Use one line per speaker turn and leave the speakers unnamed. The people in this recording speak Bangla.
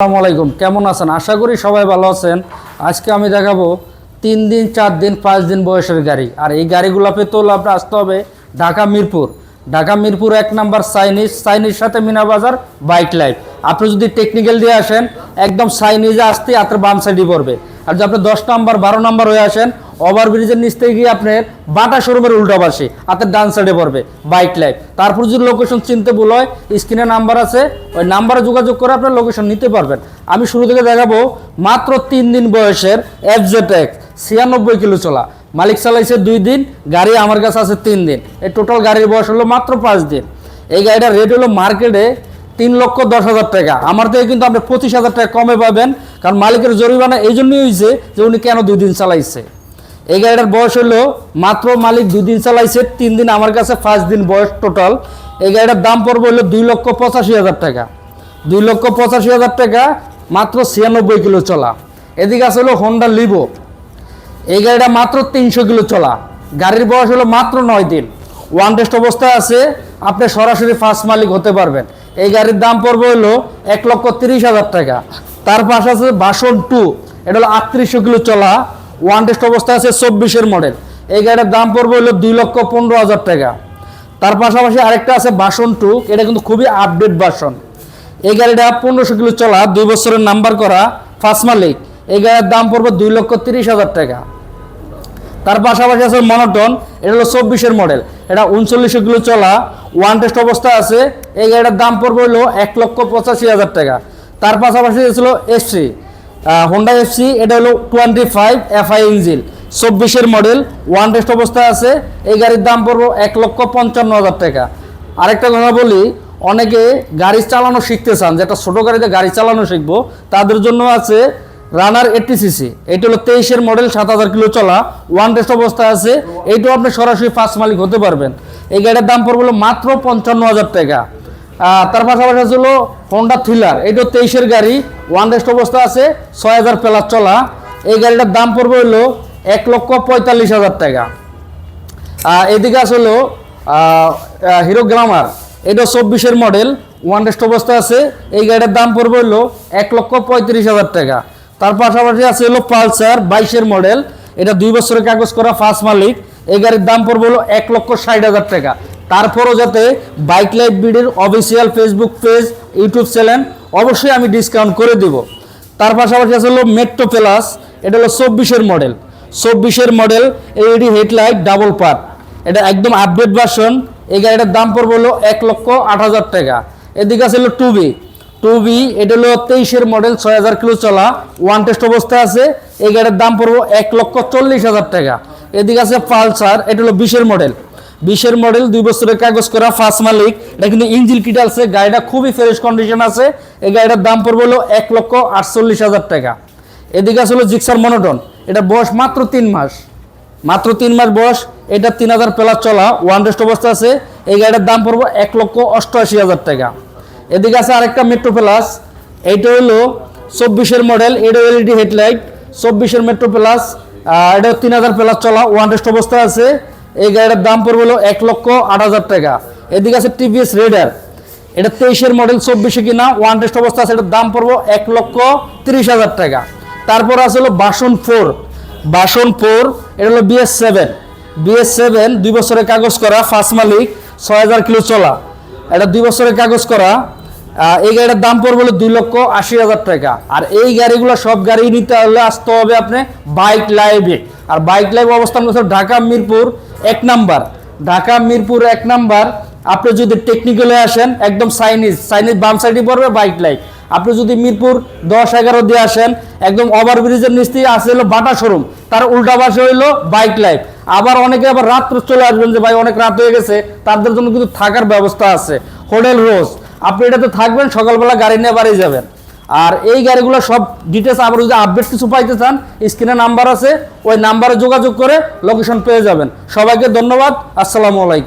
আসসালামু আলাইকুম। কেমন আছেন? আশা করি সবাই ভালো আছেন। আজকে আমি দেখাবো তিন দিন, চার দিন, পাঁচ দিন বয়সের গাড়ি। আর এই গাড়িগুলো পেতে হলে আপনার আসতে হবে ঢাকা মিরপুর। ঢাকা মিরপুর এক নাম্বার সাইনিজ সাইনিজ সাথে মিনা বাজার বাইক লাইফ আপনি যদি টেকনিক্যাল দিয়ে আসেন, একদম সাইনিজে আসতে আপনার বাম সাইডই পড়বে। আর যদি আপনি দশ নাম্বার, বারো নাম্বার হয়ে আসেন ওভারব্রিজের নিচ থেকে গিয়ে আপনার বাটা শোরুমের উল্টো পাশে, হাতের ডান সাইডে পড়বে বাইক লাইফ তারপর যদি লোকেশন চিনতে ভুল হয় স্ক্রিনে নাম্বার আছে, ওই নাম্বারে যোগাযোগ করে আপনার লোকেশন নিতে পারবেন। আমি শুরু থেকে দেখাবো মাত্র তিন দিন বয়সের এফজেটেক্স ছিয়ানব্বই কিলো চলা। মালিক চালাইছে দুই দিন, গাড়ি আমার কাছে আছে তিন দিন। এই টোটাল গাড়ির বয়স হলো মাত্র পাঁচ দিন। এই গাড়িটার রেট হলো মার্কেটে তিন লক্ষ দশ হাজার টাকা। আমার থেকে কিন্তু আপনি পঁচিশ হাজার টাকা কমে পাবেন, কারণ মালিকের জরিমানা এই জন্যই হয়েছে যে উনি কেন দুই দিন চালাইছে। এই গাড়িটার বয়স হলো মাত্র মালিক দুই দিন চালাইছে, তিন দিন আমার কাছে পাঁচ দিন বয়স টোটাল এই গাড়িটার দাম পড়বে হলো দুই লক্ষ পঁচাশি হাজার টাকা। দুই লক্ষ পঁচাশি হাজার টাকা, মাত্র ছিয়ানব্বই কিলো চলা। এদিকে আছে হলো হোন্ডা লিভো এই গাড়িটা মাত্র তিনশো কিলো চলা। গাড়ির বয়স হলো মাত্র নয় দিন। ওয়ান টেস্ট অবস্থায় আছে, আপনি সরাসরি ফার্স্ট মালিক হতে পারবেন। এই গাড়ির দাম পড়বে হলো এক লক্ষ তিরিশ হাজার টাকা। তার পাশে আছে বাসন টু এটা হলো আটত্রিশশো কিলো চলা। ওয়ান টেস্ট অবস্থা আছে চব্বিশের মডেল এই গাড়ির দাম পড়বে হলো দুই লক্ষ পনেরো হাজার টাকা। তার পাশাপাশি আরেকটা আছে বাসন টু এটা কিন্তু খুবই আপডেট বাসন এই গাড়িটা পনেরোশো কিলো চলা, দুই বছরের নাম্বার করা ফার্স্ট মালিক। এই গাড়ির দাম পড়বে দুই লক্ষ তিরিশ হাজার টাকা। তার পাশাপাশি আছে মনোটন এটা হলো চব্বিশের মডেল এটা উনচল্লিশশো কিলো চলা ওয়ান টেস্ট অবস্থা আছে। এই গাড়িটার দাম পড়বে হলো এক লক্ষ পঁচাশি হাজার টাকা। তার পাশাপাশি ছিল এফসি হোন্ডা এফসি এটা হলো টোয়েন্টি ফাইভ এফআই ইঞ্জিন চব্বিশের মডেল ওয়ান টেস্ট অবস্থা আছে, এই গাড়ির দাম পড়বে এক লক্ষ পঞ্চান্ন হাজার টাকা। আরেকটা কথা বলি, অনেকে গাড়ি চালানো শিখতে চান, যে একটা ছোটো গাড়িতে গাড়ি চালানো শিখব, তাদের জন্য আছে রানার এইটটি সিসি এটা হলো তেইশের মডেল সাত হাজার কিলো চলা ওয়ান টেস্ট অবস্থায় আছে, এইটাও আপনি সরাসরি ফার্স্ট মালিক হতে পারবেন। এই গাড়ির দাম পড়বে মাত্র পঞ্চান্ন হাজার টাকা। তার পাশাপাশি আছে হলো হোন্ডা থ্রিলার এইটাও তেইশের গাড়ি ওয়ান টেস্ট অবস্থা আছে, ছয় হাজার প্লাস চলা। এই গাড়িটার দাম পড়বে হলো এক লক্ষ পঁয়তাল্লিশ হাজার টাকা। এদিকে আসলো হিরো গ্রামার এটা চব্বিশের মডেল ওয়ান টেস্ট অবস্থা আছে, এই গাড়িটার দাম পড়বে হলো এক লক্ষ পঁয়ত্রিশ হাজার টাকা। তার পাশাপাশি আছে হলো পালসার বাইশের মডেল এটা দুই বছরের কাগজ করা ফার্স্ট মালিক। এই গাড়ির দাম পড়বে হলো এক লক্ষ ষাট হাজার টাকা। তারপরও যাতে bike life বিডির official Facebook page, YouTube channel অবশ্যই আমি ডিসকাউন্ট করে দিব। তার পাশাপাশি আছে হলো মেট্রো প্লাস এটা হলো চব্বিশের মডেল চব্বিশের model LED headlight double part এটা একদম আপডেট ভার্সন এই গাড়িটার দাম পড়বে হলো এক লক্ষ আট হাজার টাকা। এদিকে আছে হলো টু বি টু বি এটা হলো তেইশের মডেল ছয় হাজার কিলো চলা ওয়ান টেস্ট অবস্থায় আছে। এই গাড়ির দাম পড়বে এক লক্ষ চল্লিশ হাজার টাকা। এদিকে আছে পালসার, এটা হলো বিশের মডেল বিশের মডেল দুই বছরের কাগজ করা ফার্স্ট মালিক। এটা কিন্তু ইঞ্জিন কিট আছে, গাড়িটা খুবই ফ্রেশ কন্ডিশন আছে। এই গাড়িটার দাম পড়বে হলো এক লক্ষ আটচল্লিশ হাজার টাকা। এদিকে আসলে জিক্সার মনোটন এটা বয়স মাত্র তিন মাস। মাত্র তিন মাস বয়স, এটা তিন হাজার প্লাস চলা ওয়ান রেস্ট অবস্থা আছে। এই গাড়িটার দাম পড়ব এক লক্ষ অষ্টআশি হাজার টাকা। এদিকে আছে আরেকটা মেট্রো প্লাস এইটা হলো চব্বিশের মডেল এটা এলইডি হেডলাইট চব্বিশের মেট্রো প্লাস এটা তিন হাজার প্লাস চলা ওয়ান রেস্ট অবস্থা আছে। এই গাড়িটার দাম পড়বে হলো এক লক্ষ আট হাজার টাকা। এদিকে আছে টিভিএস রেডার এটা তেইশের মডেল চব্বিশে কিনা ওয়ান টেস্ট অবস্থা আছে, এটার দাম পড়ব এক লক্ষ তিরিশ হাজার টাকা। তারপর আছে হলো বাসন ফোর বাসন ফোর এটা হলো বিএস সেভেন বিএস সেভেন দুই বছরের কাগজ করা ফার্স্ট মালিক, ছয় হাজার কিলো চলা। এটা দুই বছরের কাগজ করা এই গাড়িটার দাম পড়বে হলো দুই লক্ষ আশি হাজার টাকা। আর এই গাড়িগুলো সব গাড়ি নিতে হলে আসতে হবে আপনি বাইক লাইভে আর বাইক লাইভ অবস্থান করছে ঢাকা মিরপুর এক নাম্বার। ঢাকা মিরপুর এক নাম্বার। আপনি যদি টেকনিক্যালে আসেন, একদম সাইনিজ সাইনিজ বাম সাইডে পড়বে বাইক লাইভ। আপনি যদি মিরপুর দশ এগারো দিয়ে আসেন, একদম ওভারব্রিজের নিচ থেকে আসে হলো বাটা শোরুম। তার উল্টা পাশে হইল বাইক লাইফ আবার অনেকে আবার রাত্র চলে আসবেন যে, ভাই, অনেক রাত হয়ে গেছে। তাদের জন্য কিন্তু থাকার ব্যবস্থা আছে। Hotel Rose. আপনি এটাতে থাকবেন, সকালবেলা গাড়ি নিয়ে বাড়ি যাবেন। আর এই গাড়িগুলো সব ডিটেলস আবার যদি আপডেট কিছু পাইতে চান স্ক্রিনে নাম্বার আছে, ওই নাম্বারে যোগাযোগ করে লোকেশন পেয়ে যাবেন। সবাইকে ধন্যবাদ, আসসালামু আলাইকুম।